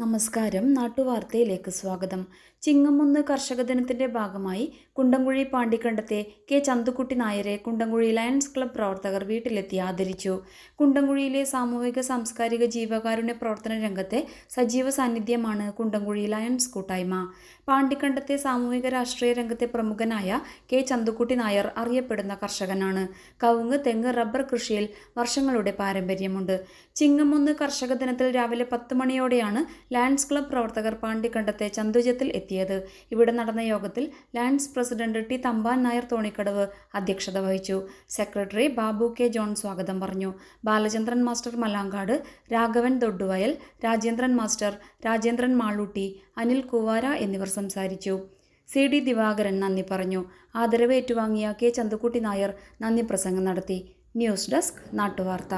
നമസ്കാരം. നാട്ടുവാർത്തയിലേക്ക് സ്വാഗതം. ചിങ്ങമുന്ന് കർഷക ദിനത്തിന്റെ ഭാഗമായി കുണ്ടംകുഴി പാണ്ടിക്കണ്ടത്തെ കെ ചന്തുക്കുട്ടി നായരെ കുണ്ടംകുഴി ലയൺസ് ക്ലബ് പ്രവർത്തകർ വീട്ടിലെത്തി ആദരിച്ചു. കുണ്ടംകുഴിയിലെ സാമൂഹിക സാംസ്കാരിക ജീവകാരുണ്യ പ്രവർത്തന രംഗത്തെ സജീവ സാന്നിധ്യമാണ് കുണ്ടംകുഴി ലയൺസ് കൂട്ടായ്മ. പാണ്ടിക്കണ്ടത്തെ സാമൂഹിക രാഷ്ട്രീയ രംഗത്തെ പ്രമുഖനായ കെ ചന്തുക്കുട്ടി നായർ അറിയപ്പെടുന്ന കർഷകനാണ്. കവുങ്ങ് തെങ്ങ് റബ്ബർ കൃഷിയിൽ വർഷങ്ങളുടെ പാരമ്പര്യമുണ്ട്. ചിങ്ങമൊന്ന് കർഷക ദിനത്തിൽ രാവിലെ പത്ത് മണിയോടെയാണ് ലാൻഡ്സ് ക്ലബ് പ്രവർത്തകർ പാണ്ടിക്കണ്ടത്തെ ചന്തുജത്തിൽ എത്തിയത്. ഇവിടെ നടന്ന യോഗത്തിൽ lands president T Thampan Nair Thonikkadavu അധ്യക്ഷത വഹിച്ചു. സെക്രട്ടറി ബാബു കെ ജോൺ സ്വാഗതം പറഞ്ഞു. ബാലചന്ദ്രൻ മാസ്റ്റർ മലാങ്കാട് രാഘവൻ ദൊഡ്ഡുവയൽ രാജേന്ദ്രൻ മാസ്റ്റർ രാജേന്ദ്രൻ മാളൂട്ടി അനിൽ കുവാര എന്നിവർ സംസാരിച്ചു. സി ഡി ദിവാകരൻ നന്ദി പറഞ്ഞു. ആദരവ് ഏറ്റുവാങ്ങിയ കെ ചന്തുക്കുട്ടി നായർ നന്ദി പ്രസംഗം നടത്തി. News desk നാട്ടുവാർത്ത.